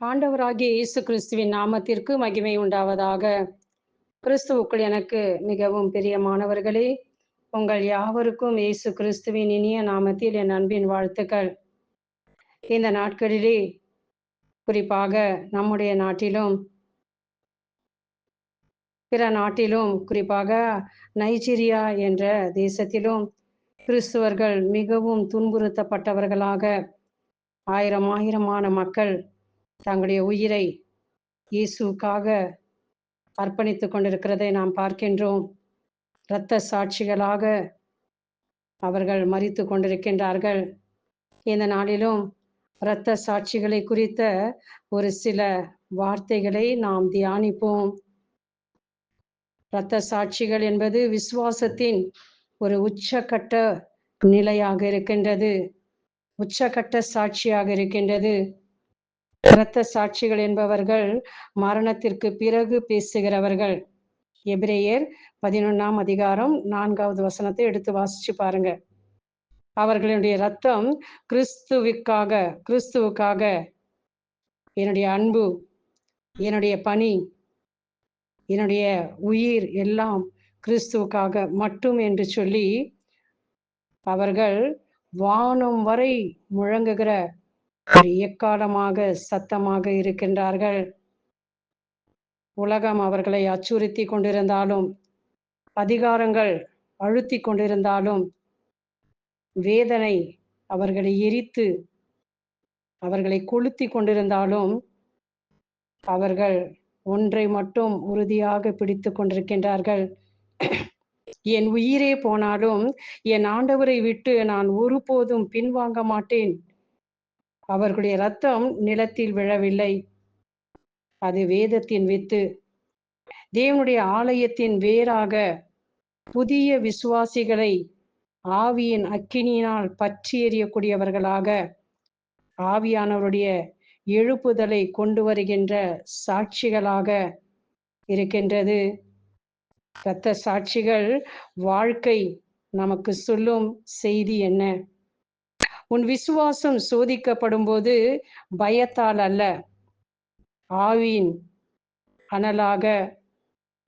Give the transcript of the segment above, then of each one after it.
ஆண்டவராகிய இயேசு கிறிஸ்துவின் நாமத்திற்கு மகிமை உண்டாவதாக. கிறிஸ்துவுக்குள் எனக்கு மிகவும் பிரியமானவர்களே உங்கள் யாவருக்கும் இயேசு கிறிஸ்துவின் இனிய நாமத்தில் என் அன்பின் வாழ்த்துக்கள். இந்த நாட்களிலே குறிப்பாக நம்முடைய நாட்டிலும் பிற நாட்டிலும் குறிப்பாக நைஜீரியா என்ற தேசத்திலும் கிறிஸ்துவர்கள் மிகவும் துன்புறுத்தப்பட்டவர்களாக ஆயிரம் ஆயிரமான மக்கள் தங்களுடைய உயிரை இயேசுக்காக அர்ப்பணித்து கொண்டிருக்கிறதை நாம் பார்க்கின்றோம். இரத்த சாட்சிகளாக அவர்கள் மறித்து கொண்டிருக்கின்றார்கள். இந்த நாளிலும் இரத்த சாட்சிகளை குறித்த ஒரு சில வார்த்தைகளை நாம் தியானிப்போம். இரத்த சாட்சிகள் என்பது விசுவாசத்தின் ஒரு உச்சக்கட்ட நிலையாக இருக்கின்றது. உச்சக்கட்ட சாட்சியாக இருக்கின்றது. இரத்த சாட்சிகள் என்பவர்கள் மரணத்திற்கு பிறகு பேசுகிறவர்கள். எபிரேயர் பதினொன்னாம் அதிகாரம் நான்காவது வசனத்தை எடுத்து வாசிச்சு பாருங்க. அவர்களுடைய ரத்தம் கிறிஸ்துவுக்காக கிறிஸ்துவுக்காக. என்னுடைய அன்பு என்னுடைய பணி என்னுடைய உயிர் எல்லாம் கிறிஸ்துவுக்காக மட்டும் என்று சொல்லி அவர்கள் வானம் வரை முழங்குகிற எக்காலமாக சத்தமாக இருக்கின்றார்கள். உலகம் அவர்களை அச்சுறுத்தி கொண்டிருந்தாலும் அதிகாரங்கள் அழுத்தி கொண்டிருந்தாலும் வேதனை அவர்களை எரித்து அவர்களை கொளுத்தி கொண்டிருந்தாலும் அவர்கள் ஒன்றை மட்டும் உறுதியாக பிடித்து கொண்டிருக்கின்றார்கள். என் உயிரே போனாலும் என் ஆண்டவரை விட்டு நான் ஒருபோதும் பின்வாங்க மாட்டேன். அவர்களுடைய ரத்தம் நிலத்தில் விழவில்லை. அது வேதத்தின் வித்து. தேவனுடைய ஆலயத்தின் வேறாக புதிய விசுவாசிகளை ஆவியின் அக்கினியினால் பற்றி எறியக்கூடியவர்களாக ஆவியானவருடைய எழுப்புதலை கொண்டு வருகின்ற சாட்சிகளாக இருக்கின்றது. இரத்த சாட்சிகள் வாழ்க்கை நமக்கு சொல்லும் செய்தி என்ன? உன் விசுவாசம் சோதிக்கப்படும் போது பயத்தால் அல்ல. ஆவியின் அனலாக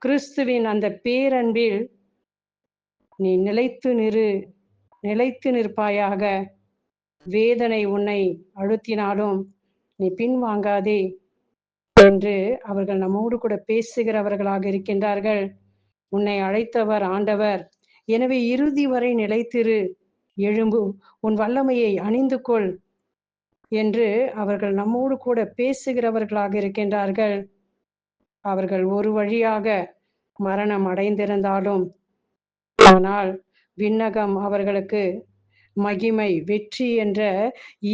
கிறிஸ்துவின் அந்த பேரன்பில் நீ நிலைத்து நிறு நிலைத்து நிற்பாயாக. வேதனை உன்னை அழுத்தினாலும் நீ பின்வாங்காதே என்று அவர்கள் நம்மோடு கூட பேசுகிறவர்களாக இருக்கின்றார்கள். உன்னை அழைத்தவர் ஆண்டவர். எனவே இறுதி வரை நிலைத்திரு. எழும்பு. உன் வல்லமையை அணிந்து கொள் என்று அவர்கள் நம்மோடு கூட பேசுகிறவர்களாக இருக்கின்றார்கள். அவர்கள் ஒரு வழியாக மரணம் அடைந்திருந்தாலும் ஆனால் விண்ணகம் அவர்களுக்கு மகிமை வெற்றி என்ற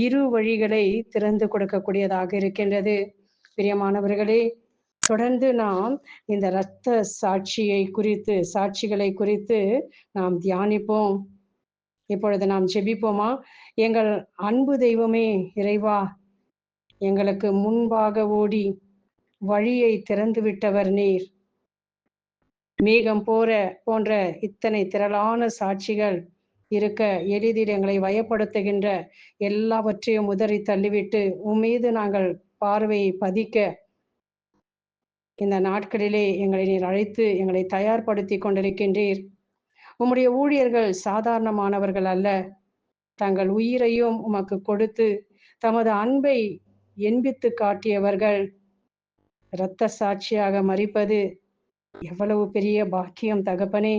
இரு வழிகளை திறந்து கொடுக்கக்கூடியதாக இருக்கின்றது. பிரியமானவர்களே தொடர்ந்து நாம் இந்த இரத்த சாட்சியை குறித்து சாட்சிகளை குறித்து நாம் தியானிப்போம். இப்பொழுது நாம் செபிப்போமா? எங்கள் அன்பு தெய்வமே இறைவா எங்களுக்கு முன்பாக ஓடி வழியை திறந்து விட்டவர் நீர். மேகம் போற போன்ற இத்தனை திரளான சாட்சிகள் இருக்க எளிதில் எங்களை வயப்படுத்துகின்ற எல்லாவற்றையும் உதறி தள்ளிவிட்டு உம்மீது நாங்கள் பார்வையை பதிக்க இந்த நாட்களிலே எங்களை நீர் அழைத்து எங்களை தயார்படுத்தி கொண்டிருக்கின்றீர். உம்முடைய ஊழியர்கள் சாதாரணமானவர்கள் அல்ல. தங்கள் உயிரையும் உமக்கு கொடுத்து தமது அன்பை என்பித்து காட்டியவர்கள். இரத்த சாட்சியாக மறிப்பது எவ்வளவு பெரிய பாக்கியம் தகப்பனே.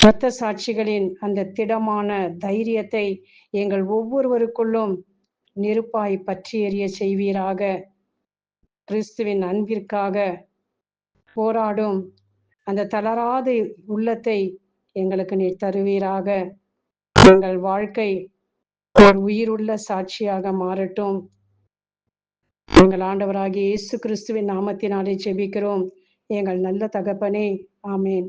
இரத்த சாட்சிகளின் அந்த திடமான தைரியத்தை எங்கள் ஒவ்வொருவருக்குள்ளும் நெருப்பாய் பற்றி எறிய செய்வீராக. கிறிஸ்துவின் அன்பிற்காக போராடும் அந்த தளராத உள்ளத்தை எங்களுக்கு நீர் தருவீராக. எங்கள் வாழ்க்கை ஒரு உயிருள்ள சாட்சியாக மாறட்டும். எங்கள் ஆண்டவராகிய இயேசு கிறிஸ்துவின் நாமத்தினாலே ஜெபிக்கிறோம். எங்கள் நல்ல தகப்பனே ஆமேன்.